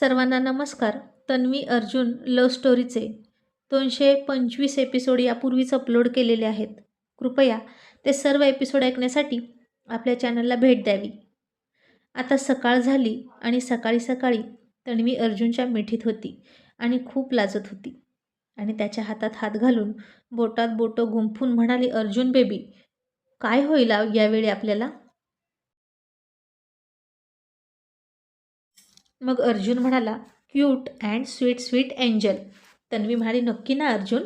सर्वांना नमस्कार. तन्वी अर्जुन लव स्टोरीचे दोनशे पंचवीस एपिसोड यापूर्वीच अपलोड केलेले आहेत. कृपया ते सर्व एपिसोड ऐकण्यासाठी आपल्या चॅनलला भेट द्यावी. आता सकाळ झाली आणि सकाळी सकाळी तन्वी अर्जुनच्या मिठीत होती आणि खूप लाजत होती. आणि त्याच्या हातात हात घालून बोटात बोटं गुंफून म्हणाली अर्जुन बेबी काय होईल यावेळी आपल्याला? मग अर्जुन म्हणाला cute and sweet sweet angel. Tanvi म्हणाली नक्की ना अर्जुन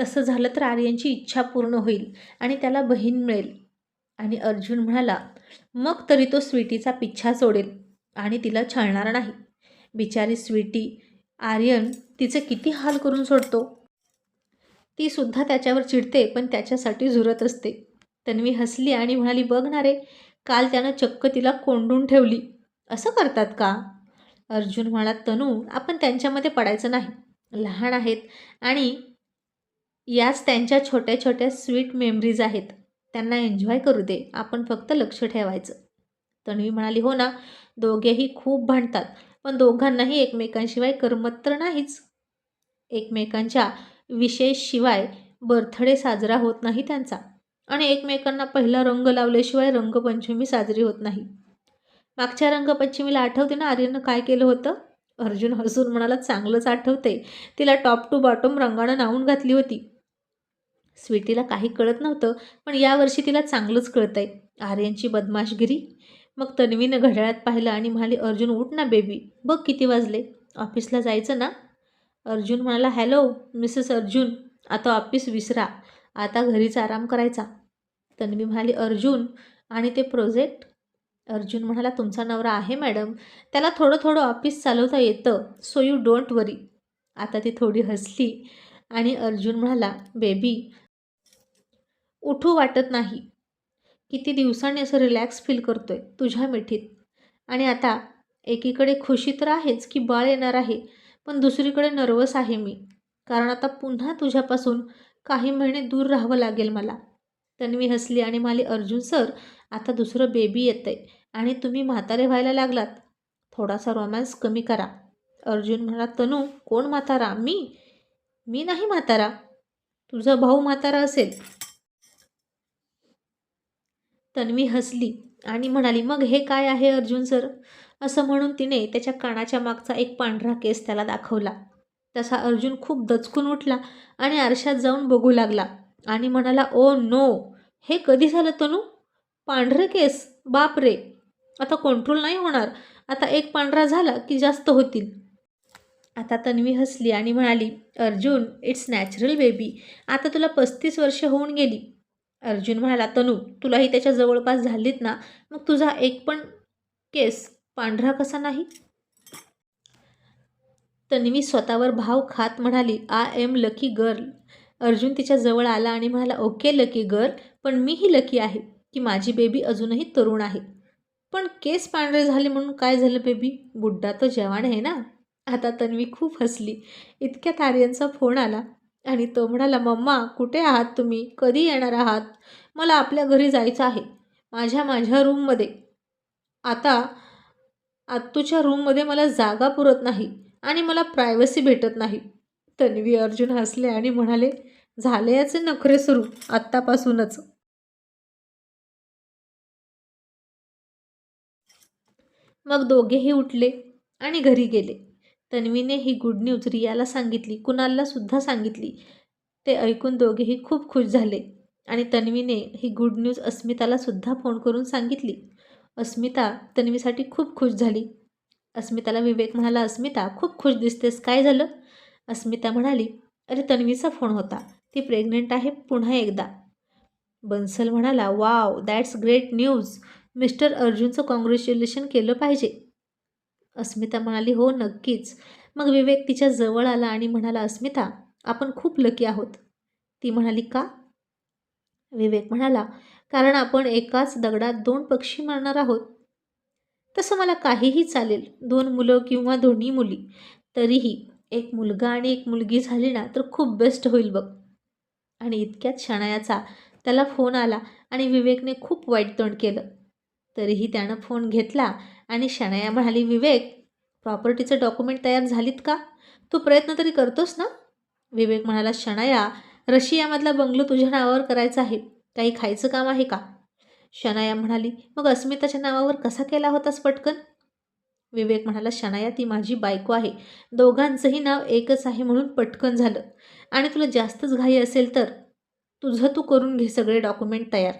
तसं झालं तर आर्यनची इच्छा पूर्ण होईल आणि त्याला बहीण मिळेल. आणि अर्जुन म्हणाला मग तरी तो स्वीटीचा पिच्छा सोडेल आणि तिला छळणार नाही. बिचारी स्वीटी आर्यन तिचे किती हाल करून सोडतो? ती सुद्धा त्याच्यावर चिडते पण त्याच्यासाठी झुरत असते. तन्वी हसली आणि म्हणाली बघ ना रे काल त्यानं चक्क तिला कोंडून ठेवली. असं करतात का? अर्जुन म्हणा तनू आपण त्यांच्यामध्ये पडायचं नाही. लहान आहेत आणि याच त्यांच्या छोट्या छोट्या स्वीट मेमरीज आहेत. त्यांना एन्जॉय करू दे. आपण फक्त लक्ष ठेवायचं. तन्वी म्हणाली हो ना दोघेही खूप भांडतात पण दोघांनाही एकमेकांशिवाय करमत तर नाहीच. एकमेकांच्या विशेषशिवाय बर्थडे साजरा होत नाही त्यांचा आणि एकमेकांना पहिला रंग लावल्याशिवाय रंगपंचमी साजरी होत नाही. मागच्या रंगपंचमीला आठवते ना आर्यनं काय केलं होतं? अर्जुन हसून म्हणाला चांगलंच आठवते. तिला टॉप टू बॉटम रंगानं नावून घातली होती. स्वीटीला काही कळत नव्हतं पण यावर्षी तिला चांगलंच कळतंय. आर्यनची बदमाशगिरी. मग तन्वीनं घड्याळात पाहिलं आणि म्हणाली अर्जुन उठ ना बेबी बघ किती वाजले. ऑफिसला जायचं ना? अर्जुन म्हणाला हॅलो मिसेस अर्जुन आता ऑफिस विसरा. आता घरीच आराम करायचा. तन्वी म्हणाली अर्जुन आणि ते प्रोजेक्ट? अर्जुन म्हणाला तुमचा नवरा आहे मॅडम. त्याला थोडं थोडं ऑफिस चालवता येतं सो यू डोंट वरी आता ती थोडी हसली आणि अर्जुन म्हणाला बेबी उठू वाटत नाही. किती दिवसांनी असं रिलॅक्स फील करतोय तुझ्या मिठीत. आणि आता एकीकडे खुशी तर आहेच की बाळ येणार आहे पण दुसरीकडे नर्वस आहे मी. कारण आता पुन्हा तुझ्यापासून काही महिने दूर राहावं लागेल मला. तन्वी हसली आणि माली अर्जुन सर आता दुसरं बेबी येतंय. आणि तुम्ही म्हातारे व्हायला लागलात. थोडासा रोमॅन्स कमी करा. अर्जुन म्हणा तनू कोण म्हातारा? मी? मी नाही म्हातारा. तुझा भाऊ म्हातारा असेल. तन्वी हसली आणि म्हणाली मग हे काय आहे अर्जुन सर? असं म्हणून तिने त्याच्या कानाच्या मागचा एक पांढरा केस त्याला दाखवला. तसा अर्जुन खूप दचकून उठला आणि आरशात जाऊन बघू लागला आणि म्हणाला ओ नो! हे कधी झालं तनू? पांढरे केस? बाप रे आता कंट्रोल नाही होणार. आता एक पांढरा झाला की जास्त होतील. आता तन्वी हसली आणि म्हणाली अर्जुन इट्स नॅचरल बेबी आता तुला पस्तीस वर्ष होऊन गेली. अर्जुन म्हणाला तनू तुलाही त्याच्या जवळपास झालीत ना? मग तुझा एक पण केस पांढरा कसा नाही? तन्वी स्वतःवर भाव खात म्हणाली I am lucky girl Arjun तिच्या जवळ आला आणि म्हणाला ओके लकी गर्ल पण मीही लकी आहे की माझी बेबी अजूनही तरुण आहे. पण केस पांढरे झाले म्हणून काय झालं बेबी बुड्डा तो जवान आहे ना. आता तन्वी खूप हसली. इतक्यात आर्यनचा फोन आला आणि तो म्हणाला मम्मा कुठे आहात तुम्ही? कधी येणार आहात? मला आपल्या घरी जायचं आहे. माझ्या माझ्या रूममध्ये आता आत्तूच्या रूममध्ये मला जागा पुरत नाही आणि मला प्रायव्हसी भेटत नाही. तन्वी अर्जुन हसले आणि म्हणाले झाले याचे नखरे सुरू आत्तापासूनच. मग दोघेही उठले आणि घरी गेले. तन्वीने ही गुड न्यूज रियाला सांगितली कुणालला सुद्धा सांगितली. ते ऐकून दोघेही खूप खुश झाले आणि तन्वीने ही गुड न्यूज अस्मिताला सुद्धा फोन करून सांगितली. अस्मिता तन्वीसाठी खूप खुश झाली. अस्मिताला विवेक म्हणाला अस्मिता खूप खुश दिसतेस. काय झालं? अस्मिता म्हणाली अरे तन्वीचा फोन होता. ती प्रेग्नेंट आहे पुन्हा एकदा. बन्सल म्हणाला wow that's great news mister अर्जुनचं congratulation केलं पाहिजे. अस्मिता म्हणाली हो नक्कीच. मग विवेक तिच्या जवळ आला आणि म्हणाला अस्मिता आपण खूप लकी आहोत. ती म्हणाली का? विवेक म्हणाला कारण आपण एकाच दगडात दोन पक्षी मारणार आहोत. तसं मला काहीही चालेल दोन मुलं किंवा दोन्ही मुली. तरीही एक मुलगा आणि एक मुलगी झाली ना तर खूप बेस्ट होईल बघ. आणि इतक्यात शणायाचा त्याला फोन आला आणि विवेकने खूप वाईट तोंड केलं. तरीही त्यानं फोन घेतला आणि शनाया म्हणाली विवेक प्रॉपर्टीचं डॉक्युमेंट तयार झालीत का? तू प्रयत्न तरी करतोस ना? विवेक म्हणाला शनाया रशियामधला बंगलो तुझ्या नावावर करायचा आहे. काही खायचं काम आहे का? शनाया म्हणाली मग अस्मिताच्या नावावर कसा केला होतास पटकन? विवेक म्हणाला शनाया ती माझी बायको आहे. दोघांचंही नाव एकच आहे म्हणून पटकन झालं. आणि तुला जास्तच घाई असेल तर? तुझं तू करून घे सगळे डॉक्युमेंट तयार.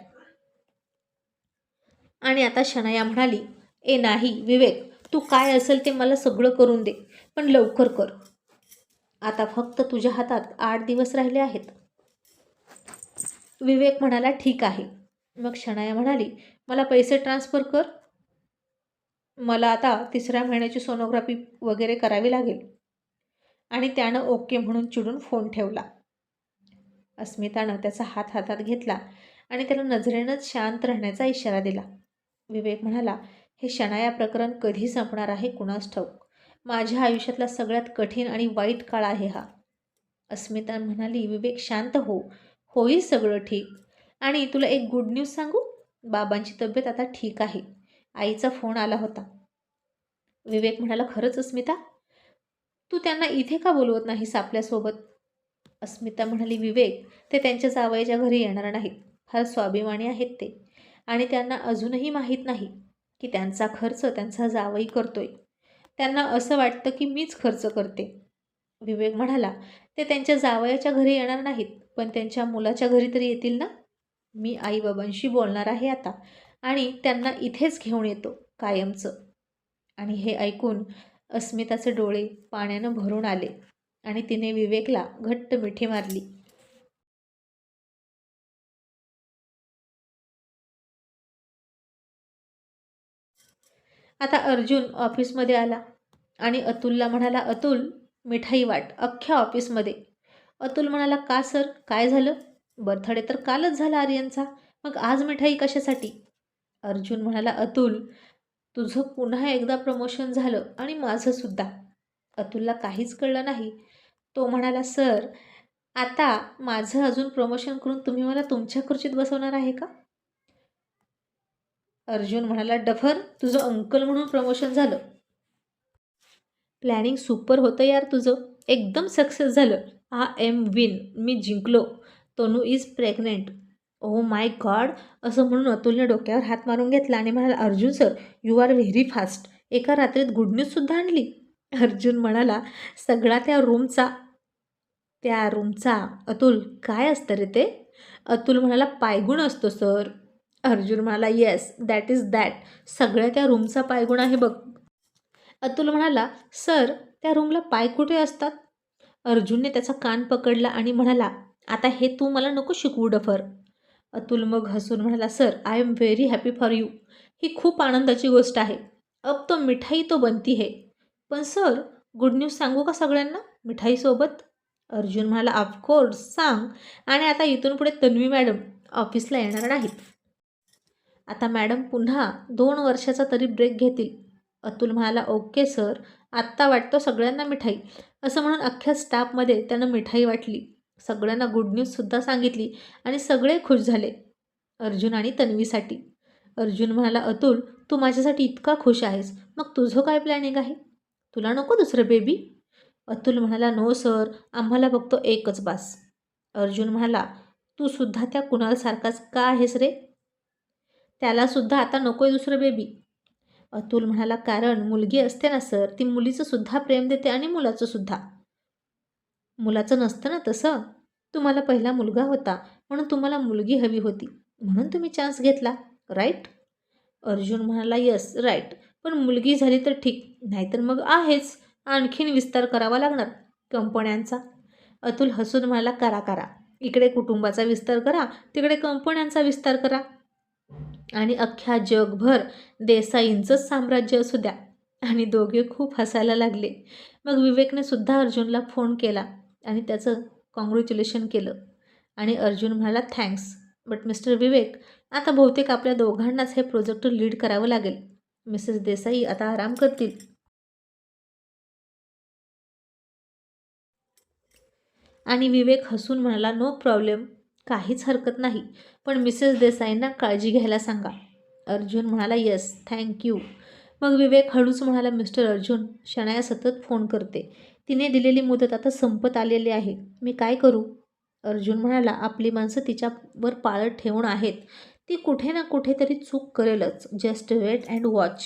आणि आता शनाया म्हणाली ए नाही विवेक तू काय असेल ते मला सगळं करून दे पण लवकर कर. आता फक्त तुझ्या हातात आठ दिवस राहिले आहेत. विवेक म्हणाला ठीक आहे. मग शनाया म्हणाली मला पैसे ट्रान्सफर कर. मला आता तिसऱ्या महिन्याची सोनोग्राफी वगैरे करावी लागेल. आणि त्यानं ओके म्हणून चिडून फोन ठेवला. अस्मितानं त्याचा हात हातात घेतला आणि त्याला नजरेनंच शांत राहण्याचा इशारा दिला. विवेक म्हणाला हे शनाया प्रकरण कधी संपणार आहे कुणास ठाऊक? माझ्या आयुष्यातला सगळ्यात कठीण आणि वाईट काळ आहे हा. अस्मिता म्हणाली विवेक शांत हो. होईल सगळं ठीक. आणि तुला एक गुड न्यूज सांगू? बाबांची तब्येत आता ठीक आहे. आईचा फोन आला होता. विवेक म्हणाला खरंच अस्मिता? तू त्यांना इथे का बोलवत नाहीस आपल्यासोबत? अस्मिता म्हणाली विवेक ते त्यांच्या जावयाच्या घरी येणार नाहीत. फार स्वाभिमानी आहेत ते. आणि त्यांना अजूनही माहीत नाही की त्यांचा खर्च त्यांचा जावई करतोय. त्यांना असं वाटतं की मीच खर्च करते. विवेक म्हणाला ते त्यांच्या जावयाच्या घरी येणार नाहीत पण त्यांच्या मुलाच्या घरी तरी येतील ना? मी आईबाबांशी बोलणार आहे आता आणि त्यांना इथेच घेऊन येतो कायमचं. आणि हे ऐकून अस्मिताचे डोळे पाण्यानं भरून आले आणि तिने विवेकला घट्ट मिठी मारली. आता अर्जुन ऑफिसमध्ये आला आणि अतुलला म्हणाला अतुल मिठाई वाट अख्ख्या ऑफिसमध्ये. अतुल म्हणाला का सर? काय झालं? बर्थडे तर कालच झाला आर्यनचा. मग आज मिठाई कशासाठी? अर्जुन म्हणाला अतुल तुझं पुन्हा एकदा प्रमोशन झालं आणि माझंसुद्धा अतुलला काहीच कळलं नाही. तो म्हणाला सर आता माझं अजून प्रमोशन करून तुम्ही मला तुमच्या खुर्चीत बसवणार आहे का? अर्जुन म्हणाला डफर तुझं अंकल म्हणून प्रमोशन झालं. प्लॅनिंग सुपर होतं यार तुझं. एकदम सक्सेस झालं. आ एम विन मी जिंकलो. Tanu is pregnant oh my god असं म्हणून अतुलने डोक्यावर हात मारून घेतला आणि म्हणाला Arjun sir you are very fast एका रात्रीत गुड न्यूजसुद्धा आणली. अर्जुन म्हणाला सगळा त्या रूमचा त्या रूमचा अतुल काय असतं रे ते? अतुल म्हणाला पायगुण असतो सर अर्जुन म्हणाला येस दॅट इज दॅट सगळ्या त्या रूमचा पायगुण आहे बघ. अतुल म्हणाला सर त्या रूमला पाय कुठे असतात? अर्जुनने त्याचा कान पकडला आणि म्हणाला आता हे तू मला नको शिकवू डफर. अतुल मग हसून म्हणाला sir I am very happy for you ही खूप आनंदाची गोष्ट आहे. अब तो मिठाई तो बनती है. पण सर गुड न्यूज सांगू का सगळ्यांना? मिठाईसोबत अर्जुन म्हणाला ऑफकोर्स सांग. आणि आता इथून पुढे तन्वी मॅडम ऑफिसला येणार नाहीत. आता मॅडम पुन्हा दोन वर्षाचा तरी ब्रेक घेतील. अतुल म्हणाला ओके सर. आत्ता वाटतो सगळ्यांना मिठाई. असं म्हणून अख्ख्या स्टाफमध्ये त्यानं मिठाई वाटली. सगळ्यांना गुड न्यूजसुद्धा सांगितली आणि सगळे खुश झाले. अर्जुन आणि तन्वीसाठी. अर्जुन म्हणाला अतुल तू माझ्यासाठी इतका खुश आहेस. मग तुझं काय प्लॅनिंग आहे? तुला नको दुसरं बेबी अतुल म्हणाला नो सर. आम्हाला बघतो एकच बास. अर्जुन म्हणाला तू सुद्धा त्या कुणालसारखाच का आहेस रे? त्यालासुद्धा आता नको आहे दुसरं बेबी अतुल म्हणाला कारण मुलगी असते ना सर ती मुलीचं सुद्धा प्रेम देते आणि मुलाचं सुद्धा मुलाचं नसतं ना तसं? तुम्हाला पहिला मुलगा होता म्हणून तुम्हाला मुलगी हवी होती. म्हणून तुम्ही चान्स घेतला राईट अर्जुन म्हणाला यस राईट पण मुलगी झाली तर ठीक नाहीतर मग आहेच. आणखीन विस्तार करावा लागणार कंपन्यांचा अतुल हसून म्हणाला करा करा. इकडे कुटुंबाचा विस्तार करा तिकडे कंपन्यांचा विस्तार करा. आणि अख्ख्या जगभर देसाईंचंच साम्राज्य असू द्या. आणि दोघे खूप हसायला लागले. मग विवेकने सुद्धा अर्जुनला फोन केला आणि त्याचं कॉंग्रॅच्युलेशन केलं. आणि अर्जुन म्हणाला थँक्स बट मिस्टर विवेक आता बहुतेक आपल्या दोघांनाच हे प्रोजेक्ट लीड करावं लागेल. मिसेस देसाई आता आराम करतील. आणि विवेक हसून म्हणाला नो प्रॉब्लेम काहीच हरकत नाही. पण मिसेस देसाईंना काळजी घ्यायला सांगा. अर्जुन म्हणाला येस थँक्यू मग विवेक हळूच म्हणाला मिस्टर अर्जुन शनाया सतत फोन करते. तिने दिलेली मुदत आता संपत आलेली आहे. मी काय करू? अर्जुन म्हणाला आपली माणसं तिच्यावर पाळत ठेवून आहेत. ती कुठे ना कुठेतरी चूक करेलच. Just wait and watch.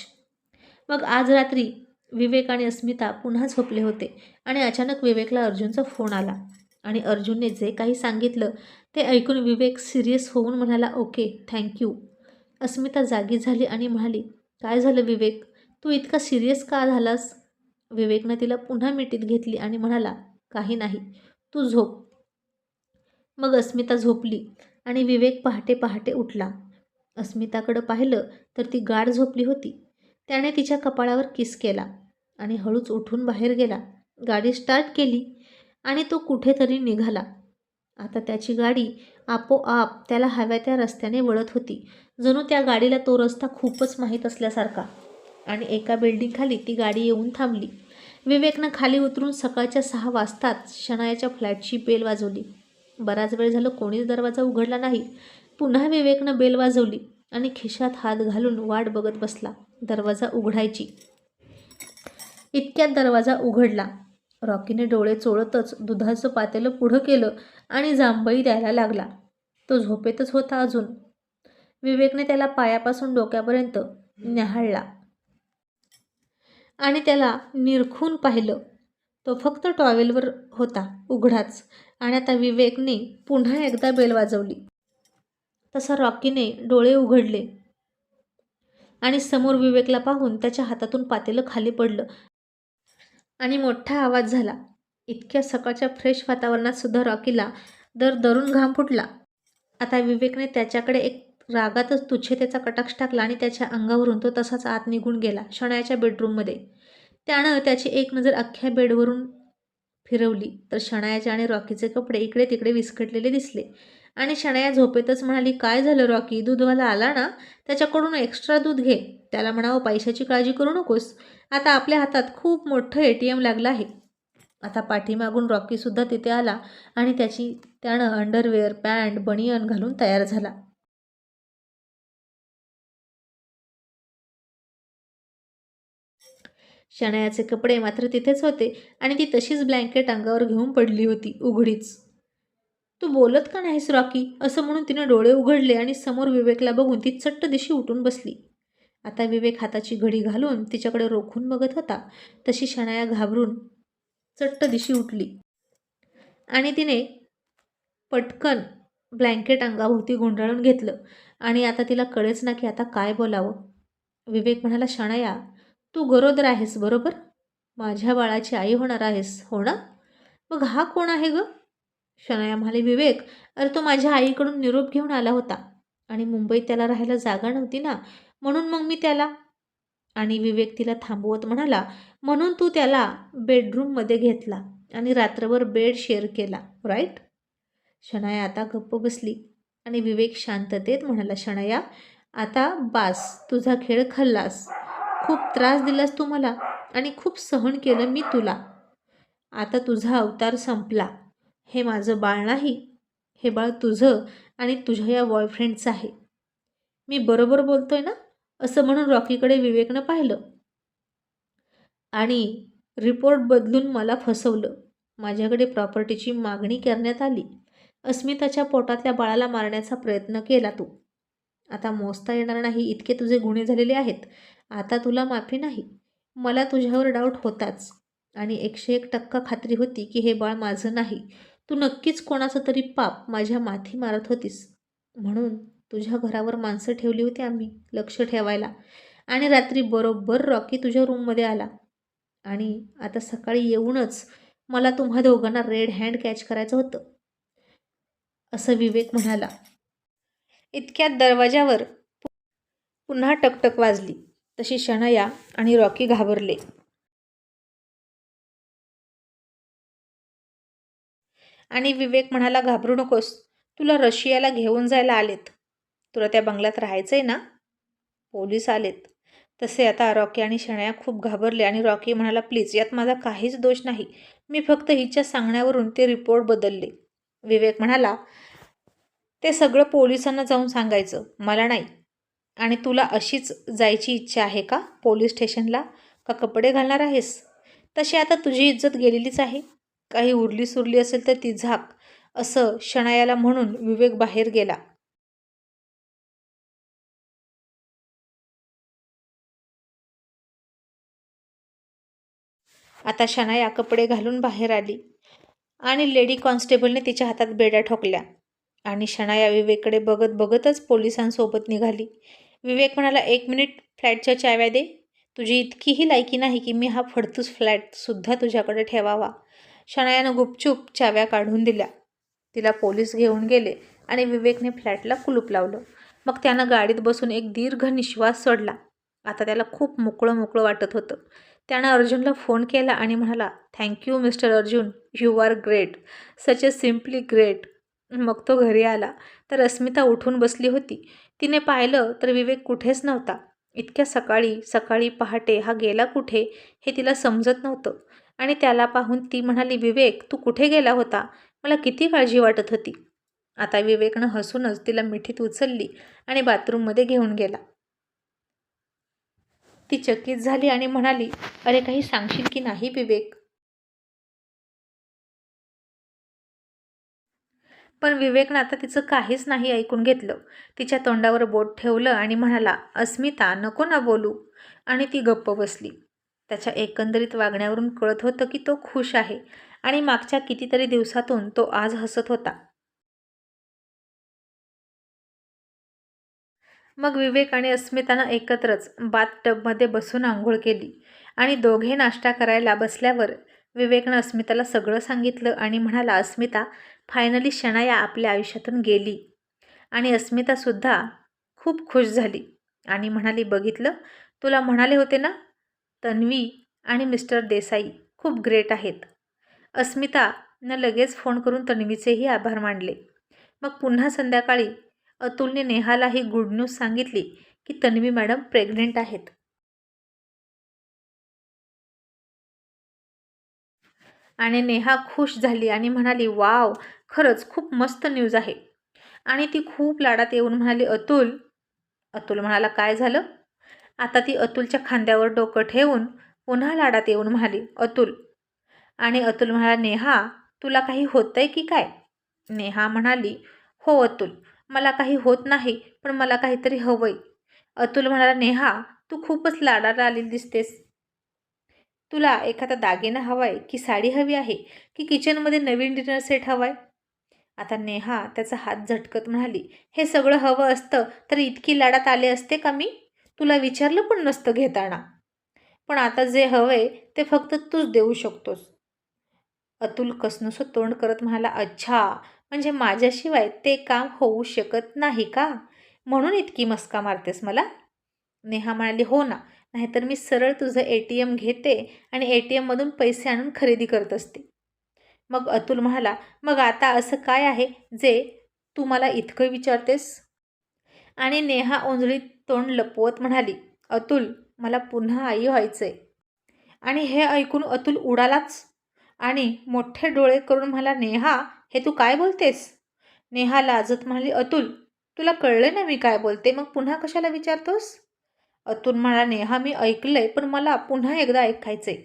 मग आज रात्री विवेक आणि अस्मिता पुन्हा झोपले होते आणि अचानक विवेकला अर्जुनचा फोन आला. आणि अर्जुनने जे काही सांगितलं ते ऐकून विवेक सिरियस होऊन म्हणाला ओके थँक्यू अस्मिता जागी झाली आणि म्हणाली काय झालं विवेक? तू इतका सिरियस का झालास? विवेकनं तिला पुन्हा मिठीत घेतली आणि म्हणाला काही नाही तू झोप. मग अस्मिता झोपली आणि विवेक पहाटे पहाटे उठला. अस्मिताकडं पाहिलं तर ती गाढ झोपली होती. त्याने तिच्या कपाळावर किस केला आणि हळूच उठून बाहेर गेला. गाडी स्टार्ट केली आणि तो कुठेतरी निघाला. आता त्याची गाडी आपोआप त्याला हव्या त्या रस्त्याने वळत होती. जणू त्या गाडीला तो रस्ता खूपच माहीत असल्यासारखा आणि एका बिल्डिंगखाली ती गाडी येऊन थांबली. विवेकनं खाली उतरून सकाळच्या सहा वाजताच शनायाच्या फ्लॅटची बेल वाजवली. बराच वेळ झालं कोणीच दरवाजा उघडला नाही. पुन्हा विवेकनं बेल वाजवली आणि खिशात हात घालून वाट बघत बसला दरवाजा उघडायची. इतक्यात दरवाजा उघडला. रॉकीने डोळे चोळतच दुधाचं पातेलं पुढं केलं आणि जांभई द्यायला लागला. तो झोपेतच होता अजून. विवेकने त्याला पायापासून डोक्यापर्यंत न्याहाळला आणि त्याला निरखून पाहिलं. तो फक्त टॉवेलवर होता उघडाच आणि आता विवेकने पुन्हा एकदा बेल वाजवली. तसा रॉकीने डोळे उघडले आणि समोर विवेकला पाहून त्याच्या हातातून पातेलं खाली पडलं आणि मोठा आवाज झाला. इतक्या सकाळच्या फ्रेश वातावरणात सुद्धा रॉकीला दर दरून घाम फुटला. आता विवेकने त्याच्याकडे एक रागातच तुच्छतेचा कटाक्ष टाकला आणि त्याच्या अंगावरून तो तसाच आत निघून गेला शणायाच्या बेडरूममध्ये. त्यानं त्याची एक नजर अख्ख्या बेडवरून फिरवली तर शणायाचे आणि रॉकीचे कपडे इकडे तिकडे विस्कटलेले दिसले. आणि शणाया झोपेतच म्हणाली काय झालं रॉकी? दूधवाला आला ना? त्याच्याकडून एक्स्ट्रा दूध घे. त्याला म्हणावं पैशाची काळजी करू नकोस. आता आपल्या हातात खूप मोठं ए टी एम लागलं आहे. आता पाठीमागून रॉकीसुद्धा तिथे आला आणि त्याची त्यानं अंडरवेअर पॅन्ट बनियन घालून तयार झाला. शनायाचे कपडे मात्र तिथेच होते आणि ती तशीच ब्लँकेट अंगावर घेऊन पडली होती उघडीच. तू बोलत का नाहीस रॉकी? असं म्हणून तिनं डोळे उघडले आणि समोर विवेकला बघून ती चट्ट दिशी उठून बसली. आता विवेक हाताची घडी घालून तिच्याकडे रोखून बघत होता. तशी शनाया घाबरून चट्ट दिशी उठली. आणि तिने पटकन ब्लँकेट अंगाभोवती गुंडाळून घेतलं. आणि आता तिला कळेच ना की आता काय बोलावं. विवेक म्हणाला शणाया तू गरोदर आहेस बरोबर? माझ्या बाळाची आई होणार आहेस हो ना? मग हा कोण आहे गं? शनाया म्हणाले विवेक अरे तो माझ्या आईकडून निरोप घेऊन आला होता आणि मुंबईत त्याला राहायला जागा नव्हती ना म्हणून मग मी त्याला आणि विवेक तिला थांबवत म्हणाला म्हणून तू त्याला बेडरूममध्ये घेतला आणि रात्रभर बेड शेअर केला राईट? शनाया आता गप्प बसली आणि विवेक शांततेत म्हणाला शनाया आता बास तुझा खेळ खाल्लास. खूप त्रास दिलास तू मला आणि खूप सहन केलं मी तुला. आता तुझा अवतार संपला. हे माझं बाळ नाही हे बाळ तुझं आणि तुझ्या या बॉयफ्रेंडचं आहे. मी बरोबर बोलतोय ना? असं म्हणून रॉकीकडे विवेकनं पाहिलं. आणि रिपोर्ट बदलून मला फसवलं. माझ्याकडे प्रॉपर्टीची मागणी करण्यात आली. अस्मिताच्या पोटातल्या बाळाला मारण्याचा प्रयत्न केला तू. आता मोजता येणार नाही इतके तुझे गुन्हे झालेले आहेत. आता तुला माफी नाही. मला तुझ्यावर डाऊट होताच. आणि एकशे एक टक्का खात्री होती की हे बाळ माझं नाही. तू नक्कीच कोणाचं तरी पाप माझ्या माथी मारत होतीस. म्हणून तुझ्या घरावर माणसं ठेवली होती आम्ही लक्ष ठेवायला. आणि रात्री बरोबर रॉकी तुझ्या रूममध्ये आला. आणि आता सकाळी येऊनच मला तुम्हा दोघांना रेड हँड कॅच करायचं होतं. असं विवेक म्हणाला. इतक्यात दरवाजावर पुन्हा टकटक वाजली. तशी शनया आणि रॉकी घाबरले. आणि विवेक म्हणाला घाबरू नकोस. तुला रशियाला घेऊन जायला आलेत. तुला त्या बंगल्यात राहायचं आहे ना? पोलीस आलेत. तसे आता रॉकी आणि शण्या खूप घाबरले आणि रॉकी म्हणाला प्लीज यात माझा काहीच दोष नाही. मी फक्त हिच्या सांगण्यावरून ते रिपोर्ट बदलले. विवेक म्हणाला ते सगळं पोलिसांना जाऊन सांगायचं. मला नाही. आणि तुला अशीच जायची इच्छा आहे का? पोलीस स्टेशनला? का कपडे घालणार आहेस? तशी आता तुझी इज्जत गेलेलीच आहे. काही उरली सुरली असेल तर ती झाक असं शणायाला म्हणून विवेक बाहेर गेला. आता शनाया कपडे घालून बाहेर आली आणि लेडी कॉन्स्टेबलने तिच्या हातात बेड्या ठोकल्या आणि शनाया विवेककडे बघत बघतच पोलिसांसोबत निघाली. विवेक म्हणाला एक मिनिट फ्लॅटच्या चाव्या दे. तुझी इतकीही लायकी नाही की मी हा फडतूस फ्लॅटसुद्धा तुझ्याकडे ठेवावा. शनायानं गुपचूप चाव्या काढून दिल्या. तिला पोलीस घेऊन गेले आणि विवेकने फ्लॅटला कुलूप लावलं. मग त्यानं गाडीत बसून एक दीर्घ निश्वास सोडला. आता त्याला खूप मोकळं मोकळं वाटत होतं. त्यानं अर्जुनला फोन केला आणि म्हणाला thank you mister Arjun. You are great such a simply great मग तो घरी आला. तर अस्मिता उठून बसली होती. तिने पाहिलं तर विवेक कुठेच नव्हता. इतक्या सकाळी सकाळी पहाटे हा गेला कुठे हे तिला समजत नव्हतं. आणि त्याला पाहून ती म्हणाली विवेक तू कुठे गेला होता? मला किती काळजी वाटत होती. आता विवेकनं हसूनच तिला मिठीत उचलली आणि बाथरूममध्ये घेऊन गेला. ती चकित झाली आणि म्हणाली अरे काही सांगशील की नाही विवेक? पण विवेकनं आता तिचं काहीच नाही ऐकून घेतलं. तिच्या तोंडावर बोट ठेवलं आणि म्हणाला अस्मिता नको ना बोलू. आणि ती गप्प बसली. त्याच्या एकंदरीत वागण्यावरून कळत होतं की तो खुश आहे आणि मागच्या कितीतरी दिवसातून तो आज हसत होता. मग विवेक आणि अस्मितानं एकत्रच बाथटबमध्ये बसून आंघोळ केली आणि दोघे नाश्ता करायला बसल्यावर विवेकनं अस्मिताला सगळं सांगितलं आणि म्हणाला अस्मिता फायनली शनाया आपल्या आयुष्यातून गेली. आणि अस्मितासुद्धा खूप खुश झाली आणि म्हणाली बघितलं? तुला म्हणाले होते ना तन्वी आणि मिस्टर देसाई खूप ग्रेट आहेत. अस्मितानं लगेच फोन करून तन्वीचेही आभार मानले. मग पुन्हा संध्याकाळी अतुलने नेहाला ही गुड न्यूज सांगितली की तन्वी मॅडम प्रेग्नेंट आहेत. आणि नेहा खुश झाली आणि म्हणाली वाव खरंच खूप मस्त न्यूज आहे. आणि ती खूप लाडात येऊन म्हणाली अतुल अतुल म्हणाला काय झालं? आता ती अतुलच्या खांद्यावर डोकं ठेवून पुन्हा लाडात येऊन म्हणाली अतुल. आणि अतुल म्हणाला नेहा तुला काही होतंय की काय? नेहा म्हणाली हो अतुल मला काही होत नाही पण मला काहीतरी हवंय. अतुल म्हणाला नेहा तू खूपच लाडाला आलेली दिसतेस. तुला एखादा दागिना हवाय की साडी हवी आहे की किचनमध्ये नवीन डिनर सेट हवाय? आता नेहा त्याचा हात झटकत म्हणाली हे सगळं हवं असतं तर इतकी लाडात आले असते का मी? तुला विचारलं पण नसतं घेताना. पण आता जे हवंय ते फक्त तूच देऊ शकतोस. अतुल कसनुसं तोंड करत म्हणाला अच्छा म्हणजे माझ्याशिवाय ते काम होऊ शकत नाही का? म्हणून इतकी मस्का मारतेस मला? नेहा म्हणाली हो ना नाहीतर मी सरळ तुझं ए टी एम घेते आणि ए टी एममधून पैसे आणून खरेदी करत असते. मग अतुल म्हणाला मग आता असं काय आहे जे तू मला इतकं विचारतेस? आणि नेहा ओंजळीत तोंड लपवत म्हणाली अतुल मला पुन्हा आई व्हायचं आणि हे ऐकून अतुल उडालाच? आणि मोठे डोळे करून मला नेहा हे तू काय बोलतेस? नेहा लाजत म्हणाली अतुल तुला कळलं ना मी काय बोलते मग पुन्हा कशाला विचारतोस? अतुल म्हणाला नेहा मी ऐकलंय पण मला पुन्हा एकदा ऐकायचंय.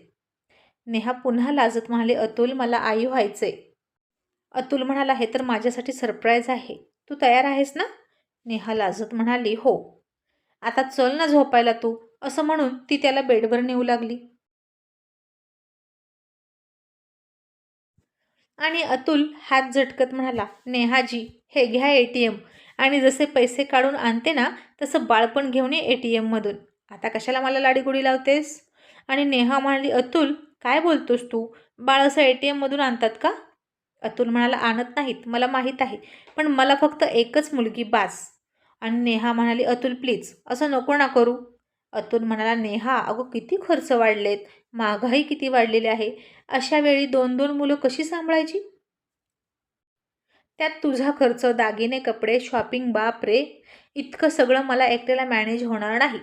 नेहा पुन्हा लाजत म्हणाले अतुल मला आई व्हायचंय. अतुल म्हणाला हे तर माझ्यासाठी सरप्राईज आहे. तू तयार आहेस ना? नेहा लाजत म्हणाली हो. आता चल ना झोपायला तू असं म्हणून ती त्याला बेडवर नेऊ लागली. आणि अतुल हात झटकत म्हणाला नेहाजी हे घ्या ए टी एम. आणि जसे पैसे काढून आणते ना तसं बाळपण घेऊन ये ए टी एममधून आता कशाला मला लाडीगुडी लावतेस? आणि नेहा म्हणाली अतुल काय बोलतोस तू? बाळ असं ए टी एममधून आणतात का? अतुल म्हणाला आणत नाहीत मला माहीत आहे. पण मला फक्त एकच मुलगी बास. आणि नेहा म्हणाली अतुल प्लीज असं नको ना करू. अतुल म्हणाला नेहा अगं किती खर्च वाढलेत? महागाई किती वाढलेली आहे? अशा वेळी दोन दोन मुलं कशी सांभाळायची? त्यात तुझा खर्च दागिने कपडे शॉपिंग बाप रे! इतकं सगळं मला एकट्याला मॅनेज होणार नाही.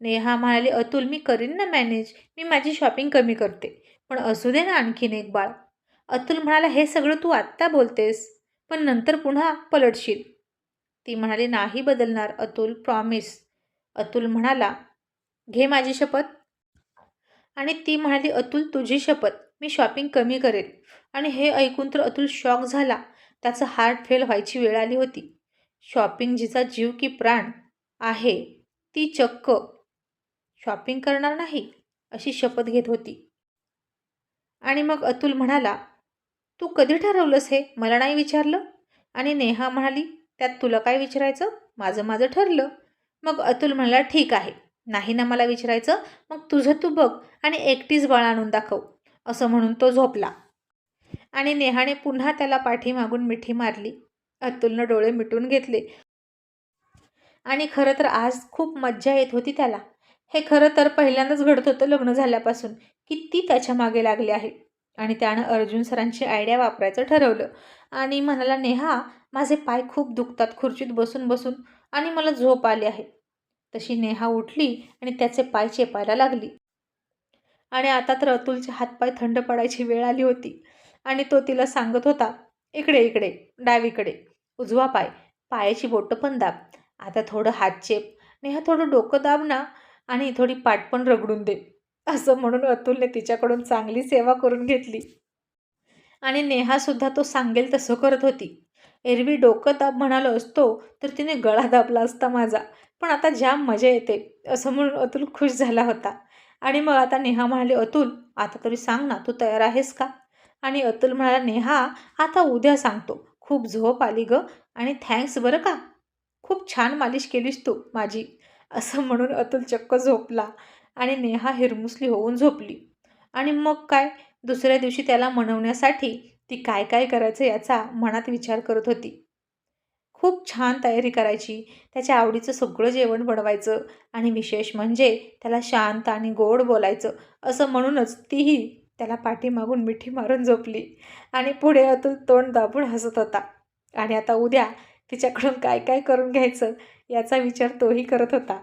नेहा म्हणाली अतुल मी करीन ना मॅनेज मी माझी शॉपिंग कमी करते. पण असू दे ना आणखीन एक बाळ. अतुल म्हणाला हे सगळं तू आत्ता बोलतेस. पण नंतर पुन्हा पलटशील. ती म्हणाली नाही बदलणार अतुल प्रॉमिस अतुल म्हणाला घे माझी शपथ. आणि ती म्हणाली अतुल तुझी शपथ. मी शॉपिंग कमी करेल. आणि हे ऐकून तर अतुल शॉक झाला. त्याचं हार्ट फेल व्हायची वेळ आली होती. शॉपिंग जिचा जीव की प्राण आहे ती चक्क. शॉपिंग करणार नाही अशी शपथ घेत होती. आणि मग अतुल म्हणाला तू कधी ठरवलंस हे? मला नाही विचारलं? आणि नेहा म्हणाली त्यात तुला काय विचारायचं? माझं माझं ठरलं. मग अतुल म्हणाला ठीक आहे. नाही ना मला विचारायचं? मग तुझं तू बघ आणि एकटीच बाळ आणून दाखव. असं म्हणून तो झोपला. आणि नेहाने पुन्हा त्याला पाठीमागून मिठी मारली. अतुलनं डोळे मिटून घेतले. आणि खरं तर आज खूप मज्जा येत होती त्याला. हे खरं तर पहिल्यांदाच घडत होतं लग्न झाल्यापासून. किती त्याच्यामागे लागले आहे. आणि त्यानं अर्जुन सरांची आयडिया वापरायचं ठरवलं. आणि म्हणाला नेहा माझे पाय खूप दुखतात. खुर्चीत बसून बसून आणि मला झोप आली आहे. तशी नेहा उठली आणि त्याचे पाय चेपायला लागली. आणि आता तर अतुलचे हातपाय थंड पडायची वेळ आली होती आणि तो तिला सांगत होता इकडे इकडे डावीकडे उजवा पाय पायाची बोटं पण दाब. आता थोडं हात चेप. नेहा थोडं डोकं दाब ना आणि थोडी पाठ पण रगडून दे असं म्हणून अतुलने तिच्याकडून चांगली सेवा करून घेतली. आणि नेहासुद्धा तो सांगेल तसं करत होती. एरवी डोकं दाब म्हणालो असतो तर तिने गळा दाबला असता माझा. पण आता जाम मजा येते असं म्हणून अतुल खुश झाला होता. आणि मग आता नेहा म्हणाली अतुल आता तरी सांग ना तू तयार आहेस का? आणि अतुल म्हणाला नेहा आता उद्या सांगतो. खूप झोप आली ग आणि थँक्स बरं का? खूप छान मालिश केलीस तू माझी. असं म्हणून अतुल चक्क झोपला आणि नेहा हिरमुसली होऊन झोपली. आणि मग काय? दुसऱ्या दिवशी त्याला मनवण्यासाठी ती काय काय करायचं याचा मनात विचार करत होती. खूप छान तयारी करायची. त्याच्या आवडीचं सगळं जेवण बनवायचं आणि विशेष म्हणजे त्याला शांत आणि गोड बोलायचं असं म्हणूनच तीही त्याला पाठीमागून मिठी मारून झोपली आणि पुढे अतुल तोंड दाबून हसत होता. आणि आता उद्या तिच्याकडून काय काय करून घ्यायचं याचा विचार तोही करत होता.